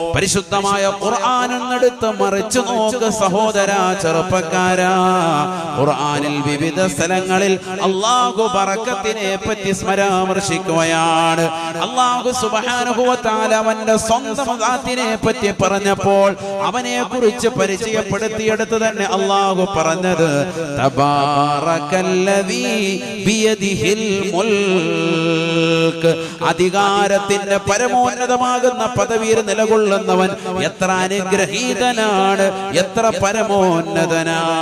പരിശുദ്ധമായ ഖുർആാനെന്നെടുത്ത് മറിച്ചു നോക്ക് സഹോദര ചെറുപ്പക്കാരാ. ഖുർആാനിൽ വിവിധ സ്ഥലങ്ങളിൽ അള്ളാഹു പറക്കത്തിനെ പറ്റി സ്മരാമർശിക്കുകയാണ്. അള്ളാഹു സുബാനുഭവത്താൽ അവന്റെ സ്വന്തം പറ്റി പറഞ്ഞപ്പോൾ അവനെ കുറിച്ച് പരിചയപ്പെടുത്തിയെടുത്ത് തന്നെ അള്ളാഹു പറഞ്ഞത് അധികാരത്തിന്റെ പരമോന്നതമാകുന്ന പദവിയിൽ നിലകൊള്ളുന്നവൻ എത്ര അനുഗ്രഹീതനാണ് എത്ര പരമോന്നതനാണ്.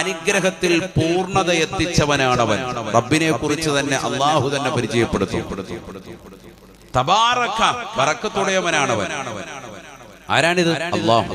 അനുഗ്രഹത്തിൽ പൂർണത എത്തിച്ചവനാണവൻ. റബ്ബിനെ കുറിച്ച് തന്നെ അള്ളാഹു തന്നെ പരിചയപ്പെടുത്തും. തബാറക്ക അവൻ ആരാണിത്? അള്ളാഹു.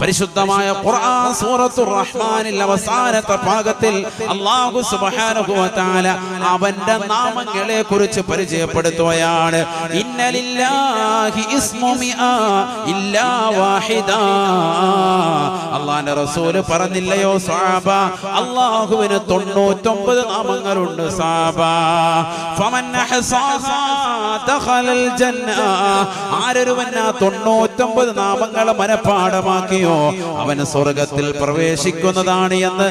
പരിശുദ്ധമായ ഖുർആൻ സൂറത്തുർ റഹ്മാനിൽ അവസാനത്തെ ഭാഗത്തിൽ അല്ലാഹു സുബ്ഹാനഹു വ തആല അവന്റെ നാമങ്ങളെ കുറിച്ച് പരിചയപ്പെടുത്തുകയാണ്. ഇന്നലില്ലാഹി ഇസ്മു മിആ ഇല്ലാ വാഹിദ. അല്ലാഹുവിന്റെ റസൂൽ പറഞ്ഞില്ലയോ സ്വഹാബ അല്ലാഹുവിന് 99 നാമങ്ങളുണ്ട് സ്വഹാബ ഫമൻ അഹ്സാഹാ ദഖലൽ ജന്ന. ആരൊരുവൻ ആ 99 നാമങ്ങൾ മനഃപ്പാടമാക്കിയോ അവൻ സ്വർഗത്തിൽ പ്രവേശിക്കുന്നതാണ് എന്ന്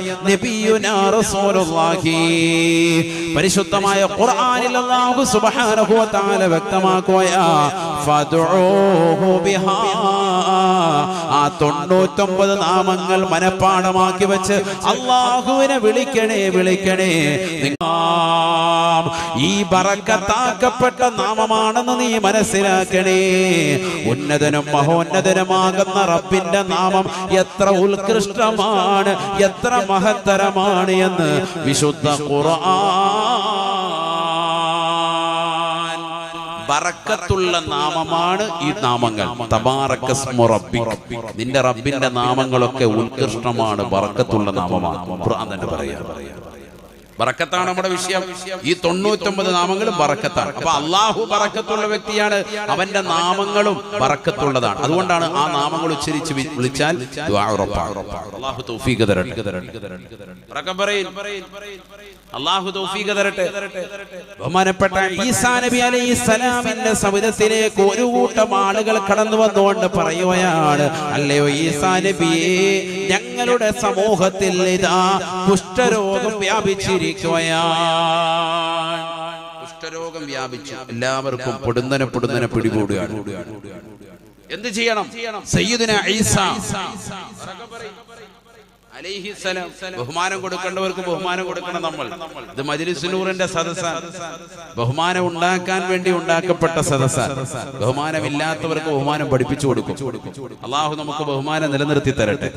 പരിശുദ്ധമായ ഖുർആനിൽ അല്ലാഹു സുബ്ഹാനഹു വ തആല വ്യക്തമാക്കുകയാ ഫദ്ഉഹു ബിഹാ. ആ 99 നാമങ്ങൾ മനഃപ്പാടമാക്കി വെച്ച് അള്ളാഹുവിനെ വിളിക്കണേ വിളിക്കണേ. ഈ ബറക്കത്താക്കപ്പെട്ട നാമമാണെന്ന് നീ മനസ്സിലാക്കണേ. ഉന്നതനും മഹോന്നതനുമാകുന്ന റബ്ബിന്റെ നാമം എത്ര ഉത്കൃഷ്ടമാണ് എത്ര മഹത്തരമാണ് എന്ന് വിശുദ്ധ ഖുർആൻ ബറക്കത്തുള്ള നാമമാണ് ഈ നാമങ്ങൾ. നിന്റെ റബ്ബിന്റെ നാമങ്ങളൊക്കെ ഉത്കൃഷ്ടമാണ് ബറക്കത്തുള്ള നാമമാണ്. പറയാ ബറക്കത്താണ് നമ്മുടെ വിഷയം. ഈ തൊണ്ണൂറ്റൊമ്പത് നാമങ്ങളും ബറക്കത്താണ്. അപ്പൊ അള്ളാഹു ബറക്കത്തുള്ള വ്യക്തിയാണ്. അവന്റെ നാമങ്ങളും ബറക്കത്തുള്ളതാണ്. അതുകൊണ്ടാണ് ആ നാമങ്ങൾ ഉച്ചരിച്ച് വിളിച്ചാൽ. അള്ളാഹു തൗഫീഖ് തരട്ടെ. അള്ളാഹു തൗഫീഖ് തരട്ടെ. ബഹുമാനപ്പെട്ട ഈസാ നബി അലൈഹി സ്വലാമിന്റെ സവിധത്തിലേക്ക് ഒരു കൂട്ടം ആളുകൾ കടന്നു വന്നുകൊണ്ട് പറയുകയാണ് അല്ലയോ ഈസാ നബിയെ ഞങ്ങളുടെ സമൂഹത്തിൽ ഇതാ കുഷ്ഠരോഗം വ്യാപിച്ചിരിക്കുകയാണ്. കുഷ്ഠരോഗം വ്യാപിച്ചു. എല്ലാവർക്കും പൊടുന്നനെ പൊടുന്നനെ പിടികൂടുകയാണ്. എന്ത് ചെയ്യണം? സയ്യിദുന ഈസ. ബഹുമാനം കൊടുക്കേണ്ടവർക്ക് ബഹുമാനം കൊടുക്കണം നമ്മൾ. ഇത് മജ്ലിസുനൂറിന്റെ സദസ്സ ബഹുമാനം ഉണ്ടാക്കാൻ വേണ്ടി ഉണ്ടാക്കപ്പെട്ട സദസ്സ ബഹുമാനമില്ലാത്തവർക്ക് ബഹുമാനം പഠിപ്പിച്ചു കൊടുക്കും. അള്ളാഹു നമുക്ക് ബഹുമാനം നിലനിർത്തി തരട്ടെ.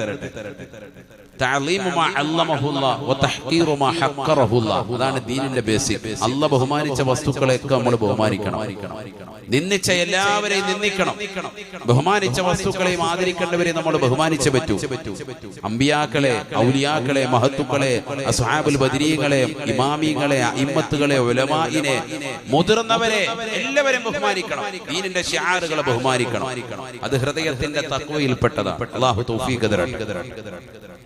അതാണ് ദീനിന്റെ ബേസിക്. അല്ല ബഹുമാനിച്ച വസ്തുക്കളെയൊക്കെ നമ്മൾ ബഹുമാനിക്കണം. നിന്ദിച്ച എല്ലാവരെയും നിന്ദിക്കണം. ബഹുമാനിച്ച വസ്തുക്കളെയും ആദരിക്കേണ്ടവരെ നമ്മൾ ബഹുമാനിച്ചേ പറ്റൂ. അമ്പിയാക്കളെ ഔലിയാക്കളെ മഹത്തുക്കളെ അസ്ഹാബുൽ ബദരീങ്ങളെ ഇമാമിങ്ങളെ ഇമ്മത്തുകളെ ഉലമായിനെ മുതിർന്നവരെ എല്ലാവരെയും ബഹുമാനിക്കണം. ദീനിന്റെ ഷിയാറുകളെ ബഹുമാനിക്കണം. അത് ഹൃദയത്തിന്റെ തക്വയിൽപ്പെട്ടതാണ്. അള്ളാഹു തൗഫീഖ് അതുകൊണ്ട്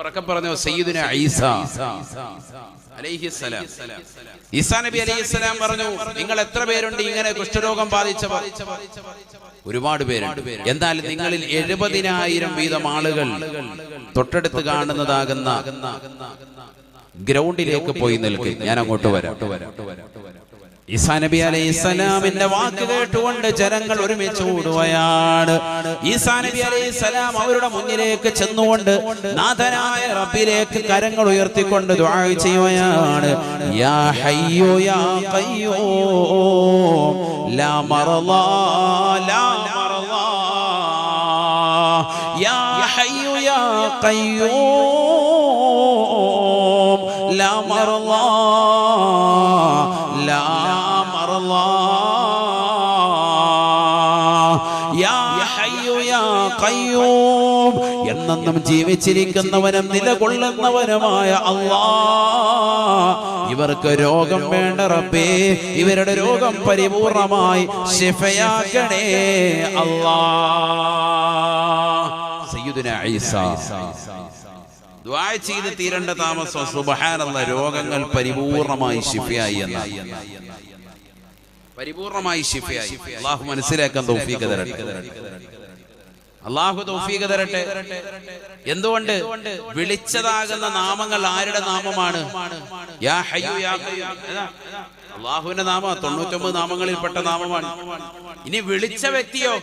ഉറക്കം പറഞ്ഞു സയ്യിദിന ഈസ. ഈസാ നബി അലൈഹിസ്സലാം പറഞ്ഞു നിങ്ങൾ എത്ര പേരുണ്ട്? ഇങ്ങനെ കുഷ്ഠരോഗം ബാധിച്ചവർ. ഒരുപാട് പേരുണ്ട്. എന്നാൽ നിങ്ങളിൽ എഴുപതിനായിരം വീതം ആളുകൾ തൊട്ടടുത്ത് കാണുന്നതാകുന്ന ഗ്രൗണ്ടിലേക്ക് പോയി നിൽക്കും. ഞാൻ അങ്ങോട്ട് വരാം. ഈസാ നബി അലൈഹി സ്വലാമിന്റെ വാക്ക് കേട്ടുകൊണ്ട് ജനങ്ങൾ ഒരുമിച്ച് കൂടുകയാണ് ഈസാനബി അലൈഹി സ്വലാം അവരുടെ മുന്നിലേക്ക് ചെന്നുകൊണ്ട് നാഥനായ റബ്ബിലേക്ക് കരങ്ങൾ ഉയർത്തിക്കൊണ്ട് ദുആ ചെയ്യുകയാണ്. യാ ഹയ്യോ യാ ഖയ്യൂം. ലാ ലാ യാ ഹയ്യോ യാ ഖയ്യൂം. ലാ എന്നെന്നും ജീവിച്ചിരിക്കുന്നവനും നിലകൊള്ളുന്നവനുമായ അള്ളാ. ഇവർക്ക് രോഗം വേണ്ട റബ്ബേ. ഇവരുടെ രോഗം പരിപൂർണമായി ശിഫയാക്കണേ അള്ളാ. ചെയ്ത് തീരേണ്ട താമസം. സുബഹാനുള്ള രോഗങ്ങൾ പരിപൂർണമായി ശിഫയായി എന്ന. പരിപൂർണമായി ശിഫയായി. അള്ളാഹു മനസ്സിലാക്കാൻ തൗഫീഖ് തരട്ടെ. അള്ളാഹു തൗഫീഖ് തരട്ടെ. എന്തുകൊണ്ട്? വിളിച്ചതാകുന്ന നാമങ്ങൾ ആരുടെ നാമമാണ്? യാ ഹയ്യു യാ? അള്ളാഹുവിന്റെ നാമ തൊണ്ണൂറ്റൊമ്പത് നാമങ്ങളിൽപ്പെട്ട നാമമാണ്. ഇനി വിളിച്ച വ്യക്തിയോ?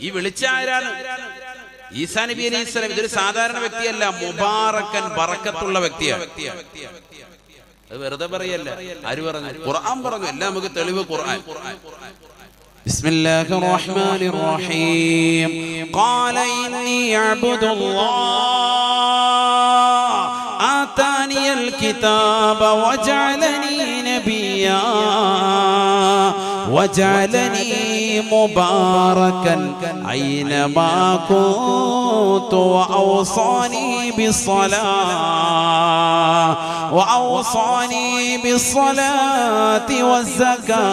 ഈ വിളിച്ച ആരാണ്? ഈസാ നബി അലൈഹി സ്വലം ഇതൊരു സാധാരണ വ്യക്തിയല്ല മുബാറക്കൻ ബറക്കത്തുള്ള വ്യക്തിയാണ് അത് വെറുതെ പറയല്ല. ആര് പറഞ്ഞു? ഖുർആൻ പറഞ്ഞു. എല്ലാം നമുക്ക് തെളിവ് ഖുർആൻ. بسم الله الرحمن الرحيم. قال إني عبد الله. آتاني الكتاب وجعلني نبيا. وجعلني مباركا أينما كنت وأوصاني بالصلاة. وأوصاني بالصلاة والزكاة.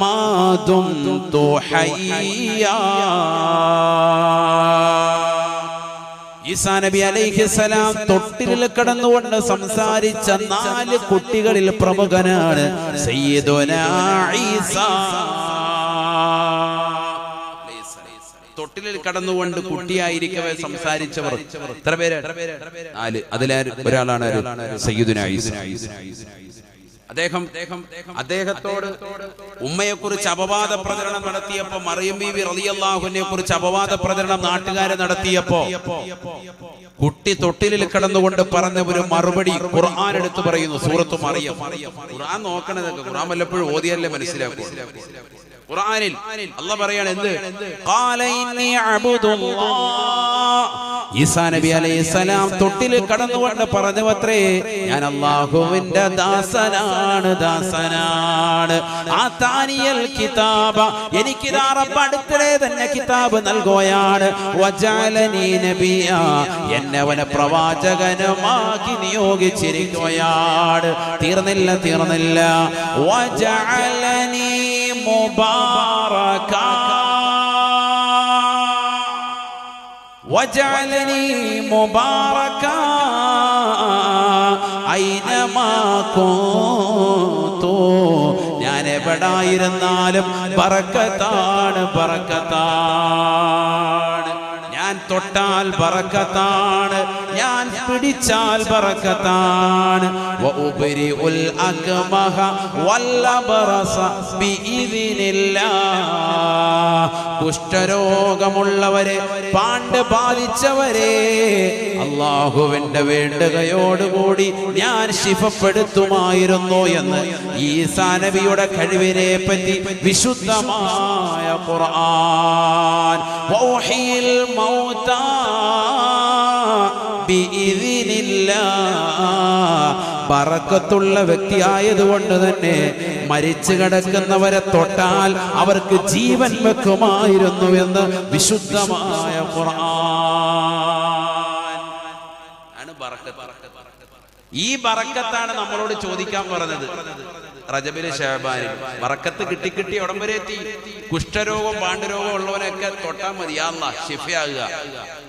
ما دمت حيا ഈസാ നബി അലൈഹിസലാം തൊട്ടിലിൽ കിടന്നുകൊണ്ട് സംസാരിച്ച നാല് കുട്ടികളിൽ പ്രമുഖനാണ് സയ്യിദുനാ ഈസാ തൊട്ടിലിൽ കടന്നുകൊണ്ട് കുട്ടിയായിരിക്കവേ സംസാരിച്ചവർ എത്ര പേര് നാല് അതിലെ ഒരാളാണ് ആര്? സയ്യിദുനാ ഈസാ അദ്ദേഹം അദ്ദേഹത്തോട് ഉമ്മയെ കുറിച്ച് അപവാദ പ്രചരണം നടത്തിയപ്പോ മറിയം ബീവി റളിയല്ലാഹുവിനെ കുറിച്ച് അപവാദ പ്രചരണം നാട്ടുകാരെ നടത്തിയപ്പോ കുട്ടി തൊട്ടിലിൽ കിടന്നുകൊണ്ട് പറഞ്ഞ ഒരു മറുപടി ഖുർആൻ എടുത്തു പറയുന്നു സൂറത്ത് മറിയം. ഖുർആൻ നോക്കണതൊക്കെ ഖുർആൻ വല്ലപ്പോഴും ഓതിയല്ലേ മനസ്സിലാക്കൂ ഖുർആനിൽ അല്ല പറയാണ് എന്ത്? ഖാല ഇന്നി അബ്ദുല്ലാഹ് ഈസാ നബി അലൈഹിസ്സലാം തൊട്ടിൽ കടന്നുകൊണ്ട് പറഞ്ഞവത്രേ ഞാൻ അള്ളാഹുവിന്റെ ദാസനാണ് ദാസനാണ് ആ താനിയൽ കിതാബ എനിക്ക് ദാ റബ്ബ് അടുത്തിടെ തന്നെ കിതാബ് നൽകുകയാണ്. വജാലനി നബിയ. എന്നെ അവനെ പ്രവാചകനുമാക്കി നിയോഗിച്ചിരിക്കുകയാണ്. തീർന്നില്ല തീർന്നില്ല. വജഅലനി മുബാറക وجعلني مباركا أينما كنت ഞാൻ എവിടായിരുന്നാലും ബറക്കത്താണ് ബറക്കത്താണ് ഞാൻ തൊട്ടാൽ ബറക്കത്താണ് ഞാൻ പിടിച്ചാൽ ബറക്കത്താണ്. വഉബരിഉൽ അക്മഹ വല്ലബറസ ബിഇദിനില്ലാഹ് കുഷ്ഠരോഗമുള്ളവരെ പാണ്ട് ബാധിച്ചവരെ അള്ളാഹുവിന്റെ വേണ്ടുകയോടുകൂടി ഞാൻ ശിഫപ്പെടുത്തുമായിരുന്നു എന്ന് ഈ സാനബിയുടെ കഴിവിനെ പറ്റി വിശുദ്ധമായ ഖുർആൻ. വൗഹിയിൽ മൗതാ ബിഇذനില്ലാ പറക്കത്തുള്ള വ്യക്തിയായതുകൊണ്ട് തന്നെ മരിച്ചു കിടക്കുന്നവരെ തൊട്ടാൽ അവർക്ക് ജീവൻ വെക്കുമായിരുന്നു എന്ന് വിശുദ്ധമായ ആണ് ഈ ബറക്കത്താണ് നമ്മളോട് ചോദിക്കാൻ പറഞ്ഞത്. റജബിലെ ഷഹബാനിൽ വറക്കത്ത് കിട്ടി കിട്ടി ഉടം എത്തി. കുഷ്ഠരോഗം പാണ്ഡുരോഗം ഉള്ളവനൊക്കെ തൊട്ടാൽ മതി. അല്ല ഷിഫയാകുക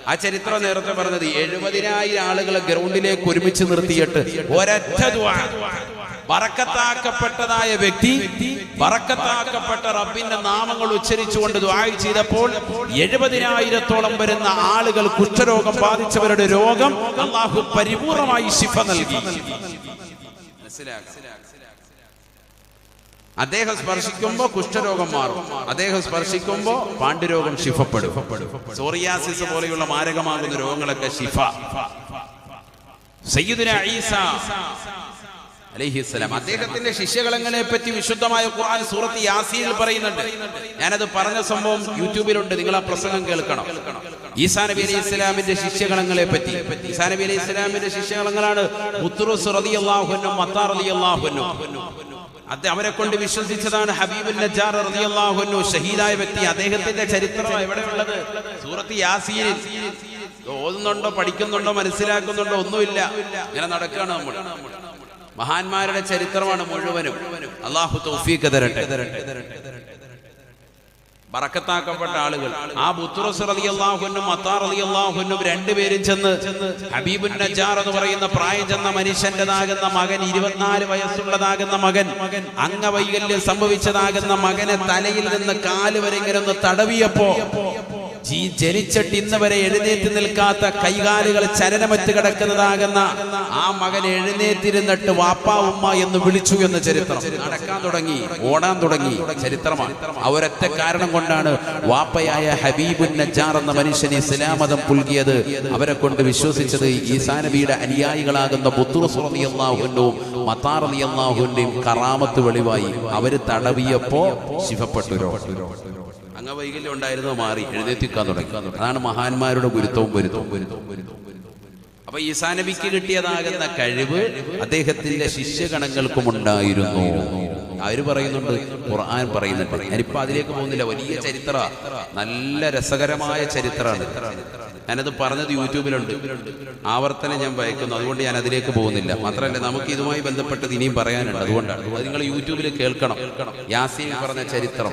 ആ ചരിത്രം നേരത്തെ പറഞ്ഞത് എഴുപതിനായിരം ആളുകളെ ഗ്രൗണ്ടിലേക്ക് ഒരുമിച്ച് നിർത്തിയിട്ട് ഒരൊറ്റ വറക്കത്താക്കപ്പെട്ടതായ വ്യക്തി വറക്കത്താക്കപ്പെട്ട റബ്ബിന്റെ നാമങ്ങൾ ഉച്ചരിച്ചുകൊണ്ട് ദ്വായി ചെയ്തപ്പോൾ എഴുപതിനായിരത്തോളം വരുന്ന ആളുകൾ കുഷ്ഠരോഗം ബാധിച്ചവരുടെ രോഗം അള്ളാഹു പരിപൂർണമായി ശിഫ നൽകി. അദ്ദേഹം സ്പർശിക്കുമ്പോ കുഷ്ഠരോഗം മാറും. അദ്ദേഹം സ്പർശിക്കുമ്പോ പാണ്ഡുരോഗം ശിഫപ്പെടും. സോറിയാസിസ് പോലെയുള്ള മാരകമാകുന്ന രോഗങ്ങളൊക്കെ ശിഫ. അദ്ദേഹത്തിന്റെ ശിഷ്യകളങ്ങളെ പറ്റി വിശുദ്ധമായ ഖുർആൻ സൂറത്ത് യാസീനിൽ പറയുന്നുണ്ട്. ഞാനത് പറഞ്ഞ സംഭവം യൂട്യൂബിലുണ്ട്. നിങ്ങൾ ആ പ്രസംഗം കേൾക്കണം. ഈസാ നബി അലൈഹി ഇസ്ലാമിന്റെ ശിഷ്യകളങ്ങളെ പറ്റി ഈസാ നബി അലൈഹി ഇസ്ലാമിന്റെ ശിഷ്യകളങ്ങളാണ് മുത്തുറുസ് റളിയല്ലാഹു അൻഹു മത്താ റളിയല്ലാഹു അൻഹു. അത് അവരെ കൊണ്ട് വിശ്വസിച്ചതാണ് ഹബീബുൽ നജാർ റളിയല്ലാഹു ഷഹീദായ വ്യക്തി. അദ്ദേഹത്തിന്റെ ചരിത്രം എവിടെയുള്ളത്? സൂറത്ത് യാസീൻ ഓതുന്നുണ്ടോ പഠിക്കുന്നുണ്ടോ മനസ്സിലാക്കുന്നുണ്ടോ ഒന്നുമില്ല. ഇങ്ങനെ നടക്കുകയാണ് നമ്മൾ. മഹാന്മാരുടെ ചരിത്രമാണ് മുഴുവനും. അള്ളാഹു തൗഫീഖ് തരട്ടെ. ബറക്കത്താക്കപ്പെട്ട ആളുകൾ. ആ ബുത്തുറസ് റളിയല്ലാഹുവിനും മത്താർ അള്ളാഹുനും രണ്ടുപേരും ചെന്ന് ഹബീബുൻ നജാർ എന്ന് പറയുന്ന പ്രായം ചെന്ന മനുഷ്യന്റെതാകുന്ന മകൻ ഇരുപത്തിനാല് വയസ്സുള്ളതാകുന്ന മകൻ അംഗവൈകല്യം സംഭവിച്ചതാകുന്ന മകനെ തലയിൽ നിന്ന് കാൽ വരെ ഇങ്ങനെ ഒന്ന് തടവിയപ്പോ ജീ ജനിച്ചിട്ട് ഇന്ന് വരെ എഴുന്നേറ്റ് നിൽക്കാത്ത കൈകാലുകൾ ചലനമറ്റ് കിടക്കുന്നതാകുന്ന ആ മകൻ എഴുന്നേറ്റിരുന്നിട്ട് വാപ്പാ ഉമ്മ എന്ന് വിളിച്ചു എന്ന് ചരിത്രം. നടക്കാൻ തുടങ്ങി ഓടാൻ തുടങ്ങി ചരിത്രമാണ്. അവരൊറ്റ കാരണം കൊണ്ടാണ് വാപ്പയായ ഹബീബുൻ നജാർ എന്ന മനുഷ്യൻ ഇസ്ലാമതം പുൽകിയത്. അവരെ കൊണ്ട് വിശ്വസിച്ചത് ഈ സാനബിയുടെ അനുയായികളാകുന്ന മത്താർ മത്താറിയാഹുവിന്റെയും കറാമത്ത് വെളിവായി. അവർ തടവിയപ്പോ ശിവപ്പെട്ടു അംഗവൈകല്യം ഉണ്ടായിരുന്നു മാറി എഴുന്നേറ്റിക്കാൻ തുടങ്ങി. അതാണ് മഹാന്മാരുടെ ഗുരുത്വവും ഗുരുത്വവും ഗുരുത്വവും അപ്പൊ ഈസാ നബിക്ക് കിട്ടിയതാകുന്ന കഴിവ് അദ്ദേഹത്തിന്റെ ശിഷ്യഗണങ്ങൾക്കും ഉണ്ടായിരുന്നു. അവർ പറയുന്നുണ്ട്? ഖുർആൻ പറയുന്നുണ്ട്. ഞാനിപ്പോ അതിലേക്ക് പോകുന്നില്ല. വലിയ ചരിത്ര നല്ല രസകരമായ ചരിത്രമാണ്. ഞാനത് പറഞ്ഞത് യൂട്യൂബിലുണ്ട്. ആവർത്തനം ഞാൻ ഭയക്കുന്നു അതുകൊണ്ട് ഞാൻ അതിലേക്ക് പോകുന്നില്ല. മാത്രമല്ല നമുക്ക് ഇതുമായി ബന്ധപ്പെട്ടത് ഇനിയും പറയാനുണ്ട്. അതുകൊണ്ടാണ്. നിങ്ങൾ യൂട്യൂബിൽ കേൾക്കണം. യാസീൻ പറഞ്ഞ ചരിത്രം.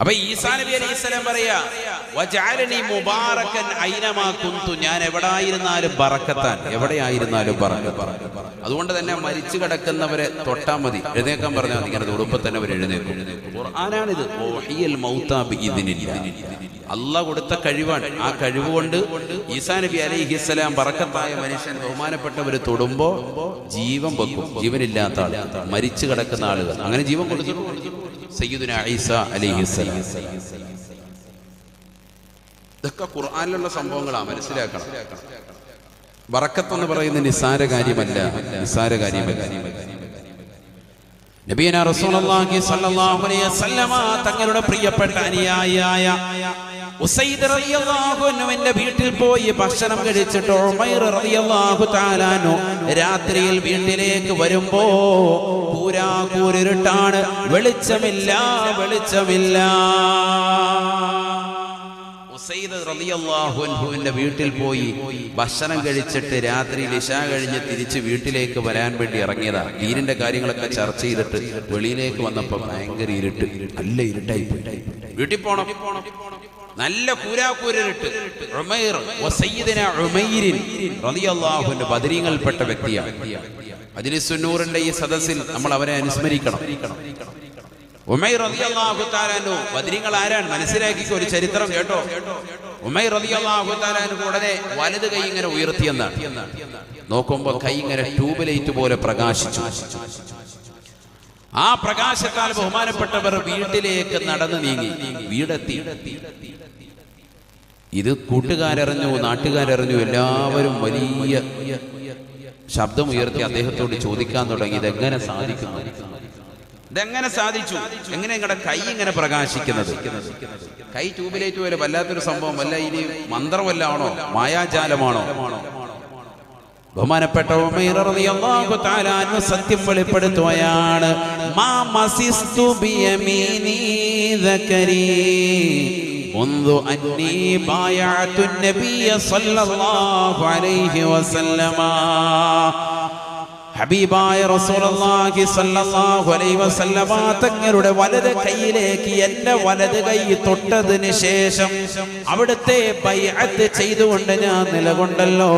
അപ്പൊ ഈസാ നബി അലൈഹി സ്വലം പറയാ മുബാറക്കൻ ഐനമാ കുന്തു. ഞാൻ എവിടായിരുന്നാലും ബറക്കത്താൻ എവിടെയായിരുന്നാലും ബറക്കത്ത് അതുകൊണ്ട് തന്നെ മരിച്ചു കിടക്കുന്നവരെ തൊട്ടാ മതി. എഴുന്നേക്കാൻ പറഞ്ഞാൽ മതി. ഇങ്ങനെ ഉടുപ്പ് തന്നെ അവർ എഴുന്നേക്കും അല്ല കൊടുത്ത കഴിവാണ്. ആ കഴിവ് കൊണ്ട് ഈസാ നബി അലൈഹിസ്സലാം ബറക്കത്തായ മനുഷ്യൻ ബഹുമാനപ്പെട്ടവർ തൊടുമ്പോ ജീവൻ വെക്കും. ജീവനില്ലാത്ത ആൾ മരിച്ചു കിടക്കുന്ന ആളുകൾ. അങ്ങനെ ജീവൻ കൊടുത്തു. ഇതൊക്കെ ഖുർആാനിലുള്ള സംഭവങ്ങളാണ് മനസ്സിലാക്കണം. വറക്കത്തെന്ന് പറയുന്ന നിസ്സാര കാര്യമല്ല നിസ്സാര കാര്യമല്ല നബീന റസൂലുള്ളാഹി സ്വല്ലല്ലാഹു അലൈഹി വസല്ലമ തങ്ങളുടെ പ്രിയപ്പെട്ട അനുയായിയായ ഉസൈദ് റളിയല്ലാഹു അൻഹുവിന്റെ വീട്ടിൽ പോയി ഭക്ഷണം കഴിച്ചിട്ട് ഉമൈർ റളിയല്ലാഹു തആലാനു രാത്രിയിൽ വീട്ടിലേക്ക് വരുമ്പോൾ പൂരാ കൂരിരുട്ടാണ് വെളിച്ചമില്ല വെളിച്ചമില്ല. അൻഹുവിന്റെ വീട്ടിൽ പോയി ഭക്ഷണം കഴിച്ചിട്ട് രാത്രി ലിശ കഴിഞ്ഞ് തിരിച്ച് വീട്ടിലേക്ക് വരാൻ വേണ്ടി ഇറങ്ങിയതാ. വീരിന്റെ കാര്യങ്ങളൊക്കെ ചർച്ച ചെയ്തിട്ട് വെളിയിലേക്ക് വന്നപ്പോ ഭയങ്കര ഇരുട്ട്. നല്ല ഇരുട്ടായി വീട്ടിൽ പോണം. നല്ല കൂരാക്കൂരിട്ട് ബദരീങ്ങളിൽപ്പെട്ട വ്യക്തിയാണ് അജ്ലിസുന്നൂറിന്റെ ഈ സദസ്സിൽ നമ്മൾ അവരെ അനുസ്മരിക്കണം. ഉമൈർ റളിയല്ലാഹു തആലാനു ബദരീങ്ങൾ ആരാണ്? മനസ്സിലാക്കിക്കോ ഒരു ചരിത്രം കേട്ടോ. ഉമൈർ റളിയല്ലാഹു തആലാനു ഉടനെ വലത് കൈ ഇങ്ങനെ ഉയർത്തിയെന്നാണ്. നോക്കുമ്പോ കൈ ഇങ്ങനെ ട്യൂബ് ലൈറ്റ് പോലെ പ്രകാശിച്ചു. ആ പ്രകാശത്താൽ ബഹുമാനപ്പെട്ടവർ വീട്ടിലേക്ക് നടന്നു നീങ്ങി. വീടെത്തി. ഇത് കൂട്ടുകാരറിഞ്ഞു നാട്ടുകാരറിഞ്ഞു എല്ലാവരും വലിയ ശബ്ദമുയർത്തി അദ്ദേഹത്തോട് ചോദിക്കാൻ തുടങ്ങി. ഇതെങ്ങനെ സാധിക്കുന്നു? ഇതെങ്ങനെ സാധിച്ചു എങ്ങനെ നിങ്ങളുടെ കൈ ഇങ്ങനെ പ്രകാശിക്കുന്നത് കൈ ട്യൂബിലേറ്റ് പോലെ വല്ലാത്തൊരു സംഭവം വല്ല ഇനി മന്ത്രമല്ല ആണോ മായാജാലമാണോ ബഹുമാനപ്പെട്ട ഉമൈർ റളിയല്ലാഹു തആല അൻഹു സത്യം വെളിപ്പെടുത്തുകയാണ് മാ മസിസ്തു ബിയമീനി ദക്കരി منذ أني بايعت النبي صلى الله عليه وسلم ഹബീബായ റസൂലുള്ളാഹി സ്വല്ലല്ലാഹു അലൈഹി വസല്ലമ തങ്ങളുടെ വലത് കൈയിലേക്ക് എന്റെ വലത് കൈ തൊട്ടതിന് ശേഷം അവിടുത്തെ ബൈഅത്ത് ചെയ്തുകൊണ്ട് ഞാൻ നിലകൊണ്ടല്ലോ.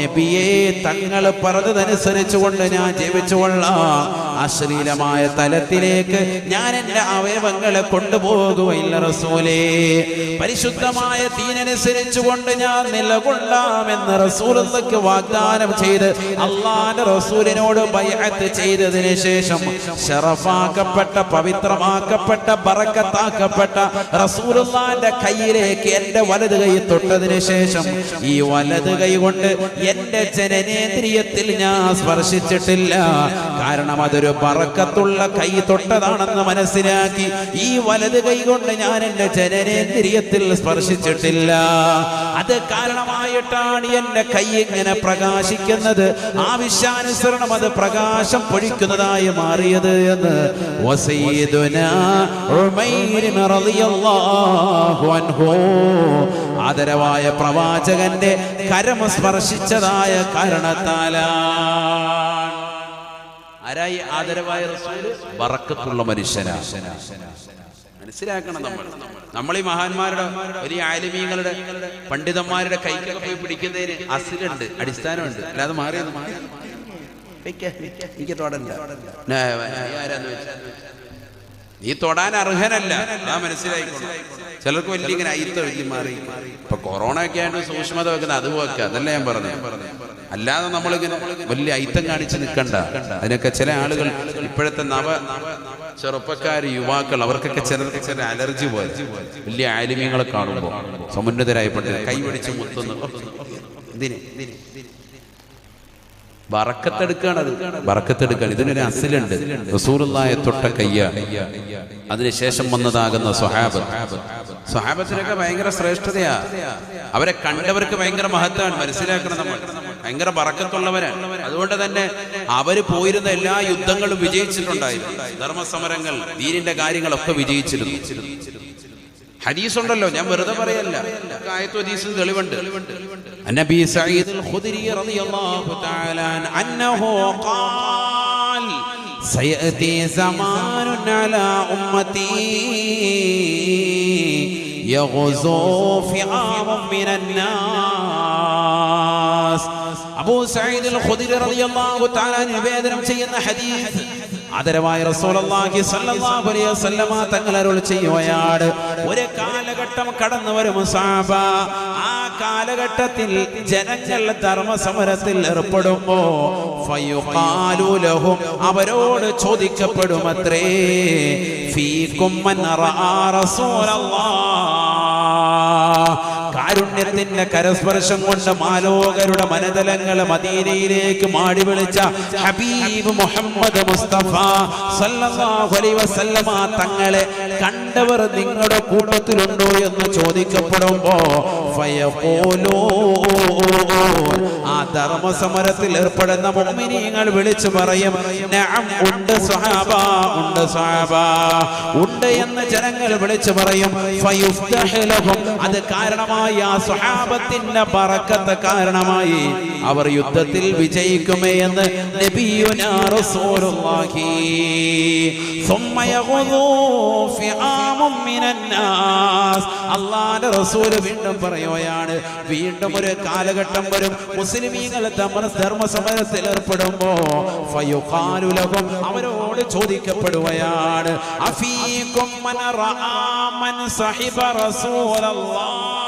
നബിയെ തങ്ങൾ പറഞ്ഞതനുസരിച്ചുകൊണ്ട് ഞാൻ ജീവിച്ചുകൊള്ളാം. അശ്ലീലമായ തലത്തിലേക്ക് ഞാൻ എന്റെ അവയവങ്ങളെ കൊണ്ടുപോകുകയില്ല റസൂലേ. പരിശുദ്ധമായ തീനനുസരിച്ചു കൊണ്ട് ഞാൻ നിലകൊള്ളാമെന്ന് റസൂലുള്ളക്ക് വാഗ്ദാനം ചെയ്ത് അള്ളാന്റെ റസൂലിനോട് ബൈഅത്ത് ചെയ്തതിന് ശേഷം ഷറഫാക്കപ്പെട്ട പവിത്രമാക്കപ്പെട്ട ബറക്കത്താക്കപ്പെട്ട റസൂലുള്ളാന്റെ കയ്യിലേക്ക് എന്റെ വലത് കൈ തൊട്ടതിന് ശേഷം ഈ വലത് കൈ കൊണ്ട് എന്റെ ജനനേന്ദ്രിയത്തിൽ ഞാൻ സ്പർശിച്ചിട്ടില്ല. കാരണം അതൊരു ബറക്കത്തുള്ള കൈ തൊട്ടതാണെന്ന് മനസ്സിലാക്കി ഈ വലത് കൈ കൊണ്ട് ഞാൻ എന്റെ ജനനേന്ദ്രിയത്തിൽ സ്പർശിച്ചിട്ടില്ല. അത് കാരണമായിട്ടാണ് എന്റെ കൈ ഇങ്ങനെ പ്രകാശിക്കുന്നത്. ആവശ്യാനുസരണം അത് പ്രകാശം പൊഴിക്കുന്നതായി മാറിയത് എന്ന്. ആദരവായ പ്രവാചകന്റെ കരം സ്പർശിച്ചതായ കാരണത്താലാണ് ആരായി ആദരവായ റസൂൽ? ബറക്കത്തുള്ള മനുഷ്യനാണ് മനസ്സിലാക്കണം നമ്മൾ. നമ്മൾ ഈ മഹാന്മാരുടെ വലിയ ആലിമീങ്ങളുടെ പണ്ഡിതന്മാരുടെ കൈക്കൊക്കെ പോയി പിടിക്കുന്നതിന് അസിലുണ്ട് അടിസ്ഥാനമുണ്ട്. അല്ലാതെ മാറിയത് മാറി എനിക്ക് തൊടണ്ട. നീ തൊടാൻ അർഹനല്ല. ആ മനസ്സിലായിക്കോളും. ചിലർക്ക് വലിയ ഇങ്ങനെ അയിത്ത വലിയ മാറി. ഇപ്പൊ കൊറോണ ഒക്കെ ആയിട്ട് സൂക്ഷ്മത വെക്കുന്നത് അത് വെക്കുക അതല്ല ഞാൻ പറഞ്ഞു അല്ലാതെ നമ്മളിങ്ങനെ വലിയ ഐറ്റം കാണിച്ച് നിൽക്കണ്ട. അതിനൊക്കെ ചില ആളുകൾ ഇപ്പോഴത്തെ നവ ചെറുപ്പക്കാർ യുവാക്കൾ അവർക്കൊക്കെ ചിലർക്ക് ചില അലർജി പോലെ. വലിയ ആലിമ്യങ്ങളെ കാണുമ്പോൾ സമുന്നതരായ പണ്ഡിതർ കൈപിടിച്ച് മുത്തുന്നു വറക്കത്തെടുക്കാണത് വറക്കത്തെടുക്കാണ് ഇതിനൊരു അസിലുണ്ട്. റസൂറുള്ളായ തൊട്ട കയ്യ. അതിനുശേഷം വന്നതാകുന്ന സ്വഹാബത്ത്. സ്വഹാബത്തിനൊക്കെ ഭയങ്കര ശ്രേഷ്ഠതയാ. അവരെ കണ്ടവർക്ക് ഭയങ്കര മഹത്വമാണ്. മനസ്സിലാക്കണം നമ്മൾ. ഭയങ്കര ബറക്കത്തുള്ളവരാണ് അതുകൊണ്ട് തന്നെ അവര് പോയിരുന്ന എല്ലാ യുദ്ധങ്ങളും വിജയിച്ചിട്ടുണ്ടായിരുന്നു ധർമ്മസമരങ്ങൾ ദീനിന്റെ കാര്യങ്ങളൊക്കെ വിജയിച്ചിരുന്നു ഹദീസ് ഉണ്ടല്ലോ ഞാൻ വെറുതെ പറയല്ല ആയത്തു ഹദീസും തെളിവുണ്ട് النبي سعيد الخدري رضي الله تعالى عنه أنه قال سيأتي زمان على أمتي يغزو فئام من الناس അബൂ സഈദ് അൽ ഖുദരി റളിയല്ലാഹു തആല നിവേദനം ചെയ്യുന്ന ഹദീസ്. ആദരവായ റസൂലുള്ളാഹി സ്വല്ലല്ലാഹു അലൈഹി വസല്ലമ തങ്ങൾ അരുൾ ചെയ്യുകയാണ്. ഒരു കാലഘട്ടം കടന്നു വരും സഹാബ ആ കാലഘട്ടത്തിൽ ജനങ്ങൾ ധർമ്മസമരത്തിൽ ഏർപ്പെടുമ്പോ ഫയുഖാലു ലഹും അവരോട് ചോദിക്കപ്പെടുമത്രേ. ഫീകും മൻ റസൂലല്ലാഹ്. കാരുണ്യത്തിന്റെ കരസ്പർശം കൊണ്ട് മാലോകരുടെ മനതലങ്ങൾ മദീനയിലേക്ക് മാടി വിളിച്ച ഹബീബ് മുഹമ്മദ് മുസ്തഫ വസല്ലമ തങ്ങളെ കണ്ടവർ നിങ്ങളുടെ കൂട്ടത്തിലുണ്ടോ എന്ന് ചോദിക്കപ്പെടുമ്പോ ആ ആ ധർമ്മസമരത്തിൽ ഏർപ്പെടുന്ന മുഅ്മിനീങ്ങൾ വിളിച്ചു പറയും ഉണ്ട് സ്വഹാബ ഉണ്ട് സ്വഹാബ. ഉണ്ട് എന്ന് ജനങ്ങൾ വിളിച്ചു പറയും അത് കാരണമായി കാരണമായി ആ സ്വഹാബത്തിന്റെ പറക്കത്ത് കാരണമായി അവർ യുദ്ധത്തിൽ വിജയിക്കുമേ എന്ന് അള്ളാന്റെ റസൂൽ വീണ്ടും പറയുകയാണ് വീണ്ടും ഒരു കാലഘട്ടം വരും മുസ്ലിമീങ്ങൾ ധർമ്മ സമരത്തിൽ ഏർപ്പെടുമ്പോ ഫയുഖാലുലകും അവരോട് ചോദിക്കപ്പെടുകയാണ് അഫീകും മൻ റആ മൻ സഹിബ റസൂലല്ലാഹ്.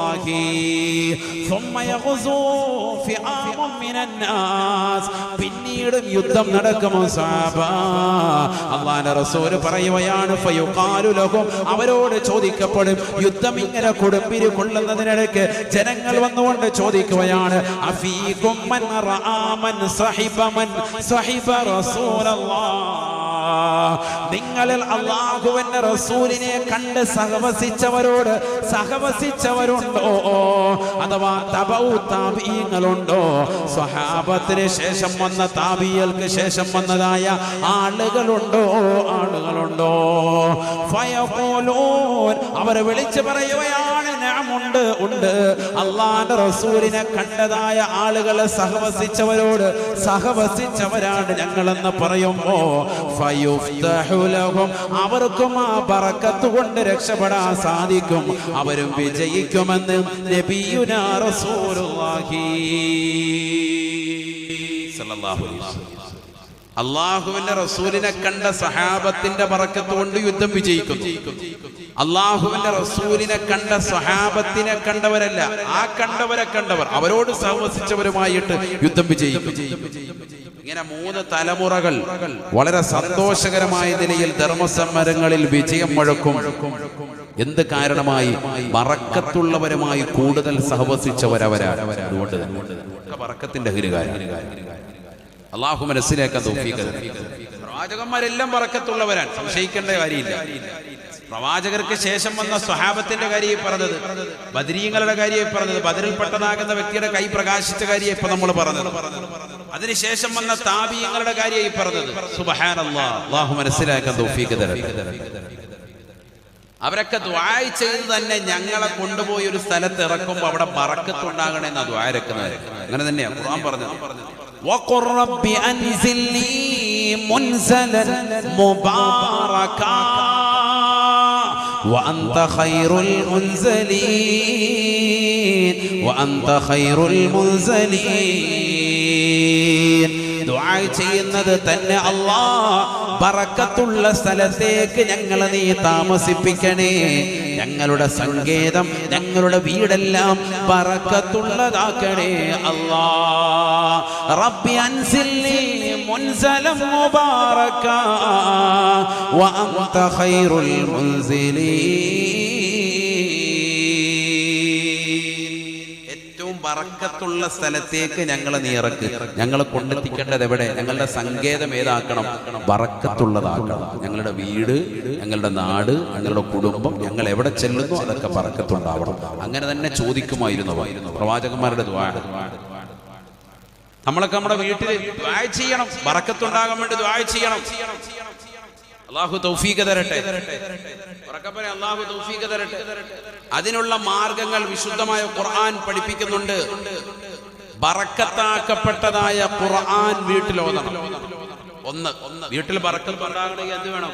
റസൂലുള്ളാഹി ثم يغزو فئام من الناس പിന്നീടും യുദ്ധം നടക്കുമോ സാബ അള്ളാന്റെ റസൂല് പറയുകയാണ് ഫയുഖാലു ലഹും അവരോട് ചോദിക്കപ്പെടും യുദ്ധം ഇങ്ങനെ കൊടുമ്പിരി കൊള്ളുന്നതിനിടയ്ക്ക് ജനങ്ങൾ വന്നുകൊണ്ട് ചോദിക്കുകയാണ് അഫീകും മൻ റആ മൻ സഹിബ മൻ സഹിബ റസൂലല്ലാഹ് നിങ്ങളിൽ അള്ളാഹുവിന്റെ റസൂലിനെ കണ്ട് സഹവസിച്ചവരോട് സഹവസിച്ചവരുണ്ടോ? അഥവാ തബൗ താപീങ്ങളുണ്ടോ സ്വഹാബത്തിന് ശേഷം വന്ന താപിയൽക്ക് ശേഷം വന്നതായ ആളുകളുണ്ടോ? ആളുകളുണ്ടോ? അവർ വിളിച്ചു പറയുകയാണ് ഉണ്ട്. അള്ളാന്റെ റസൂലിനെ കണ്ടതായ ആളുകളെ സഹവസിച്ചവരോട് സഹവസിച്ചവരാണ് ഞങ്ങളെന്ന് പറയുമ്പോ അവർക്കും ആ പറക്കത്തു കൊണ്ട് രക്ഷപ്പെടാൻ സാധിക്കും. അവരും വിജയിക്കുമെന്ന് നബിയുനാ റസൂലുള്ളാഹി സല്ലല്ലാഹു അലൈഹി വസല്ലം. അള്ളാഹുവിന്റെ റസൂലിനെ കണ്ട സഹാബത്തിന്റെ കൊണ്ട് യുദ്ധം വിജയിക്കുന്നു. അള്ളാഹുവിന്റെ റസൂലിനെ കണ്ട സഹാബത്തിനെ കണ്ടവരല്ല ആ കണ്ടവരെ കണ്ടവർ. അവരോട് സഹവസിച്ചവരുമായിട്ട് യുദ്ധം വിജയിക്കും ഇങ്ങനെ മൂന്ന് തലമുറകൾ വളരെ സന്തോഷകരമായ നിലയിൽ ധർമ്മസമരങ്ങളിൽ വിജയം മുഴക്കും. എന്ത് കാരണമായി? മറക്കത്തുള്ളവരുമായി കൂടുതൽ സഹവസിച്ചവരവരാണ്. അതുകൊണ്ട് തന്നെ. പറക്കത്തിന്റെ ഹരികാരം അള്ളാഹു മനസ്സിലാക്കാൻ തോഫീക്ക് പ്രവാചകന്മാരെല്ലാം പറക്കത്തുള്ളവരാണ് സംശയിക്കേണ്ട കാര്യമില്ല. പ്രവാചകർക്ക് ശേഷം വന്ന സ്വഹാബത്തിന്റെ കാര്യമായി പറഞ്ഞത് ബദരീങ്ങളുടെ കാര്യമായി പറഞ്ഞത് ബദറിൽ പെട്ടതാകുന്ന വ്യക്തിയുടെ കൈ പ്രകാശിച്ച കാര്യമായി ഇപ്പൊ നമ്മൾ പറഞ്ഞത്. അതിനുശേഷം വന്ന താപീയങ്ങളുടെ കാര്യമായി പറഞ്ഞത് സുബഹാൻ അള്ളാഹു മനസ്സിലാക്കാൻ തോഫീക്ക് അവരൊക്കെ ദ്വായ ചെയ്ത് തന്നെ ഞങ്ങളെ കൊണ്ടുപോയി ഒരു സ്ഥലത്ത് ഇറക്കുമ്പോൾ അവിടെ ബറക്കത്തുണ്ടാകണമെന്നാ ദ്വാരക്കുന്നത് അങ്ങനെ തന്നെയാ ഖുർആൻ പറഞ്ഞത്. وقل رب أنزلني منزلا مباركا وأنت خير المنزلين وأنت خير المنزلين. ചെയ്യുന്നത് തന്നെ അല്ലാ പറക്കത്തുള്ള സ്ഥലത്തേക്ക് ഞങ്ങളെ നീ താമസിപ്പിക്കണേ. ഞങ്ങളുടെ സങ്കേതം ഞങ്ങളുടെ വീടെല്ലാം പറക്കത്തുള്ളതാക്കണേ അല്ലാ റബ്ബി അൻസില്ലി മുൻസലം മുബാറക വഅൻത ഖൈറുൽ മുൻസിലീൻ. ഏറ്റവും ബറക്കത്തുള്ള സ്ഥലത്തേക്ക് ഞങ്ങളെ നീ ഇറക്ക്. ഞങ്ങളെ കൊണ്ടെത്തിക്കേണ്ടത് എവിടെ? ഞങ്ങളുടെ സങ്കേതം ഏതാക്കണം? ബറക്കത്തുള്ളതാക്കണം ഞങ്ങളുടെ വീട് ഞങ്ങളുടെ നാട് ഞങ്ങളുടെ കുടുംബം ഞങ്ങൾ എവിടെ ചെല്ലുന്നു അതൊക്കെ ബറക്കത്തുണ്ടാവണം അങ്ങനെ തന്നെ ചോദിക്കുമായിരുന്നു പ്രവാചകന്മാരുടെ നമ്മളൊക്കെ നമ്മുടെ വീട്ടിൽ ദ്വായ ചെയ്യണം. ബറക്കത്തുണ്ടാകാൻ വേണ്ടി ദ്വായ ചെയ്യണം. അള്ളാഹു തൗഫീഖ് തരട്ടെ. അള്ളാഹു തൗഫീഖ് തരട്ടെ. അതിനുള്ള മാർഗങ്ങൾ വിശുദ്ധമായ ഖുർആൻ പഠിപ്പിക്കുന്നുണ്ട്. ബറക്കത്താക്കപ്പെട്ടതായ ഖുർആൻ വീട്ടിൽ ഓതണം ഒന്ന് വീട്ടിൽ ബറക്കത്ത് ഉണ്ടാകണമെങ്കിൽ എന്ത് വേണം?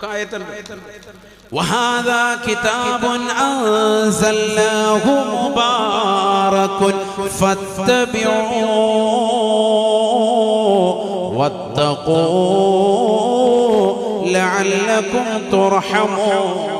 അടുത്ത ആയത്ത്. ഒക്കെ ആയത്തുണ്ട് وهذا كتاب أنزلناه مبارك فاتبعوه واتقوا لعلكم ترحمون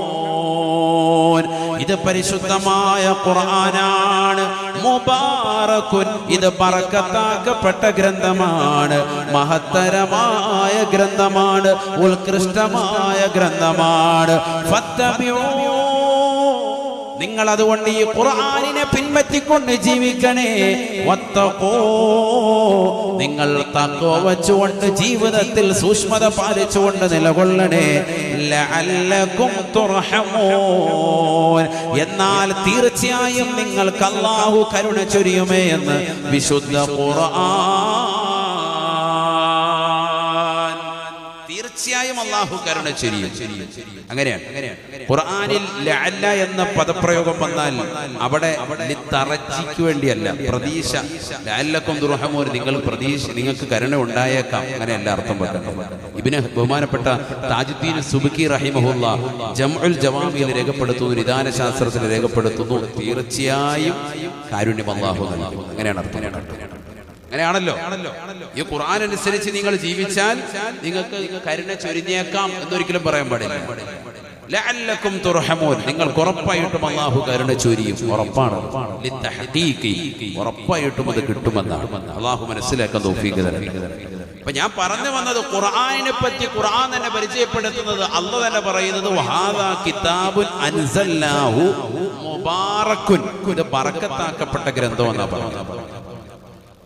ഇത് പരിശുദ്ധമായ ഖുർആനാണ് മുബാറക്കുൻ ഇത് പറക്കത്താക്കപ്പെട്ട ഗ്രന്ഥമാണ് മഹത്തരമായ ഗ്രന്ഥമാണ് ഉത്കൃഷ്ടമായ ഗ്രന്ഥമാണ് ഫത്തബിഊ. നിങ്ങൾ അതുകൊണ്ട് ഈ ഖുർആനിനെ പിൻപറ്റിക്കൊണ്ട് ജീവിക്കണേ. വത്തഖൂ. നിങ്ങൾ തക്കോ വച്ചുകൊണ്ട് ജീവിതത്തിൽ സൂക്ഷ്മത പാലിച്ചുകൊണ്ട് നിലകൊള്ളണേ. എന്നാൽ തീർച്ചയായും നിങ്ങൾക്ക് അല്ലാഹു കരുണ ചൊരിയുമേ എന്ന് വിശുദ്ധ ഖുർആൻ അള്ളാഹു കരുണ ചൊരിയും. അങ്ങനെയാണ്. ഖുർആനിൽ ലഅല്ല എന്ന പദപ്രയോഗം വന്നാൽ അവിടെ തറച്ചിക്ക് വേണ്ടിയല്ല പ്രതീക്ഷ. ലഅല്ലക്കും ദുർഹമൂർ നിങ്ങൾ പ്രതീക്ഷ നിങ്ങൾക്ക് കരുണ ഉണ്ടായേക്കാം. അങ്ങനെയല്ല അർത്ഥം വെക്കണം ഇബിന് ബഹുമാനപ്പെട്ട താജുദ്ദീൻ സുബുക്കി റഹിമഹുല്ല ജംഉൽ ജവാമിയിൽ രേഖപ്പെടുത്തുന്നു നിദാന ശാസ്ത്രത്തിൽ രേഖപ്പെടുത്തുന്നു. തീർച്ചയായും കാരുണ്യം അള്ളാഹു നൽകും. അങ്ങനെയാണ് അർത്ഥം അങ്ങനെയാണല്ലോ. ഈ ഖുർആൻ അനുസരിച്ച് നിങ്ങൾ ജീവിച്ചാൽ നിങ്ങൾക്ക് കരുണ ചൊരിഞ്ഞേക്കാം എന്നൊരിക്കലും പറയാൻ പാടില്ല. ലഅല്ലക്കും തുർഹമൂൻ. നിങ്ങൾ ഉറപ്പായിട്ടും അള്ളാഹു കരുണ ചൊരിയും. ഉറപ്പാണ്. ഉറപ്പായിട്ടും അത് കിട്ടുമെന്നാണ്. അള്ളാഹു മനസ്സിലാക്കാൻ തരട്ടെ. അപ്പൊ ഞാൻ പറഞ്ഞു വന്നത് ഖുർആനിനെ പറ്റി ഖുർആൻ തന്നെ പരിചയപ്പെടുത്തുന്നത് അല്ല തന്നെ പറയുന്നത് വഹാദാ കിതാബുൻ അൻസല്ലാഹു മുബാറക്കുൻ. ഇത് പറക്കത്താക്കപ്പെട്ട ഗ്രന്ഥം എന്നാ പറഞ്ഞത്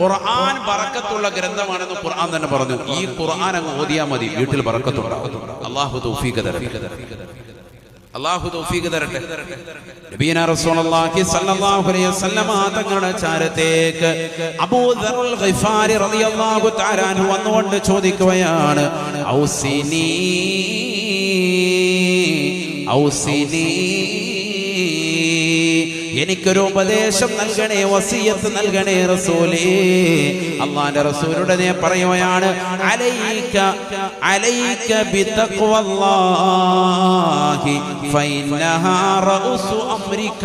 ഖുർആൻ ബറക്കത്തുള്ള ഗ്രന്ഥമാണെന്ന് ഖുർആൻ തന്നെ പറഞ്ഞു. ഈ ഖുർആൻ അങ്ങ് ഓതിയാ മതി. വീട്ടിൽ ബറക്കത്തുണ്ടാകും അള്ളാഹു തൗഫീഖ് തരട്ടെ. അള്ളാഹു തൗഫീഖ് തരട്ടെ. നബീന റസൂലുള്ളാഹി സ്വല്ലല്ലാഹു അലൈഹി വസല്ലമ തങ്ങളുടെ ചാരത്തേക്ക് അബൂദറുൽ ഗിഫാരി റളിയല്ലാഹു തആല അൻഹു വന്നുകൊണ്ട് ചോദിക്കുകയാണ് ഔസിനി ഔസിനി എനിക്കൊരു ഉപദേശം നൽകണേ വസീയത്ത് നൽകണേ റസൂലേ. അള്ളാന്റെ റസൂലുടനെ പറയുകയാണ് അലൈക അലൈക ബിതഖ്വല്ലാഹി ഫൈന്നഹാ റഉസു അംരിക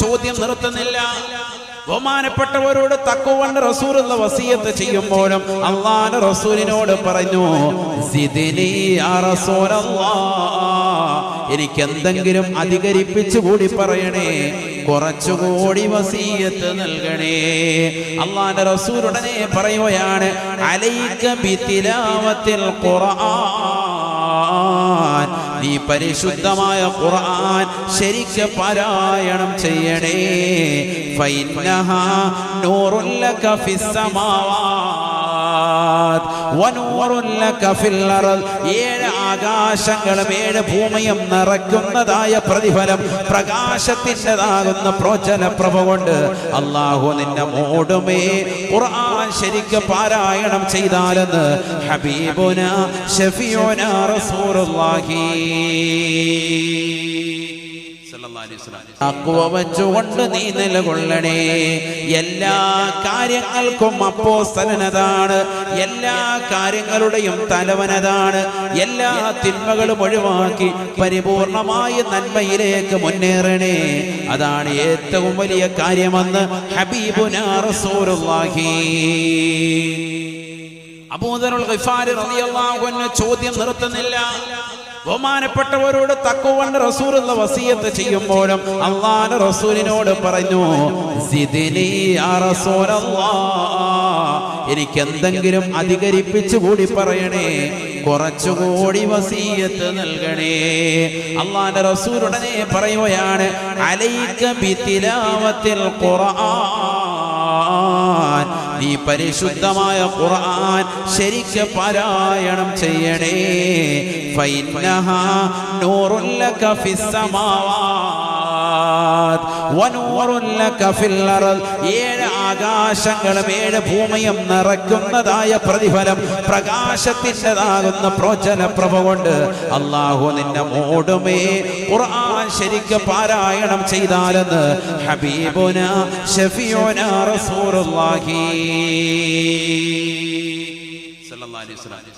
ചോദ്യം നിർത്തുന്നില്ല. ബഹുമാനപ്പെട്ടവരോട് തക്കുവണ്ട് റസൂലുള്ള വസീയത്ത് ചെയ്യുമ്പോഴും അള്ളാന്റെ റസൂലിനോട് പറഞ്ഞു. എനിക്ക് എന്തെങ്കിലും അധികരിപ്പിച്ചു കൂടി പറയണേ കുറച്ചുകൂടി വസീയത്ത് നൽകണേ. അള്ളാന്റെ റസൂൽ ഉടനെ പറയുകയാണ് അലൈക കുറ ഖുർആൻ. നീ പരിശുദ്ധമായ ഖുർആൻ ശരിക്ക് പാരായണം ചെയ്യണേ. ഫൈന്നഹാ നൂറുൽ ലക ഫിസ് സമാവാത് വനൂറുൻ ലക ഫിൽ അർദ്. ഏഴ് ആകാശങ്ങളും ഏഴ് ഭൂമിയും നിറയ്ക്കുന്നതായ പ്രതിഫലം പ്രകാശത്തിന്റെതാകുന്ന പ്രോചന പ്രഭ കൊണ്ട് അള്ളാഹു നിന്നെ മോടുമേ. ഖുർആൻ ശരിക്ക് പാരായണം ചെയ്താലെന്ന് ഹബീബുന ഷഫിയോന റസൂലുള്ളാഹി. വെച്ചുകൊണ്ട് നീ നിലകൊള്ളണേ എല്ലാ കാര്യങ്ങൾക്കും അപ്പോ അപ്പോസ്തലനതാണ്. എല്ലാ കാര്യങ്ങളുടെയും തലവനതാണ്. എല്ലാ തിന്മകളും ഒഴിവാക്കി പരിപൂർണമായ നന്മയിലേക്ക് മുന്നേറണേ. അതാണ് ഏറ്റവും വലിയ കാര്യമെന്ന് ഹബീബുനാ റസൂലുള്ളാഹി. അബൂദറുൽ ഗിഫാരി റളിയല്ലാഹു അൻഹു ചോദ്യം നിർത്തുന്നില്ല. ബഹുമാനപ്പെട്ടവരോട് തക്കുവണ്ട് റസൂലുള്ള വസീയത്ത് ചെയ്യുമ്പോഴും അള്ളാന്റെ റസൂലിനോട് പറഞ്ഞു. എനിക്ക് എന്തെങ്കിലും അധികരിപ്പിച്ചു കൂടി പറയണേ കുറച്ചുകൂടി വസീയത്ത് നൽകണേ അള്ളാന്റെ റസൂലുടനെ പറയുകയാണ് അലൈക ബിതിലാവത്തിൽ ഖുർആൻ നീ പരിശുദ്ധമായ ഖുർആൻ ശരിക്ക് പാരായണം ചെയ്യണേ. ഫൈന്നഹ നൂറുല്ലക ലക ഏഴ് ആകാശങ്ങളും ഏഴ് ഭൂമിയും നിറയ്ക്കുന്നതായ പ്രതിഫലം പ്രകാശത്തിന്റെതാകുന്ന പ്രോചന പ്രഭ കൊണ്ട് അള്ളാഹു നിന്നെ മോടുമേ. ഖുർആൻ ശരിക്ക് പാരായണം ചെയ്താലെന്ന് ഹബീബുന ഷഫിയോന റസൂലുള്ളാഹി. സല്ലല്ലാഹു അലൈഹി വസല്ലം.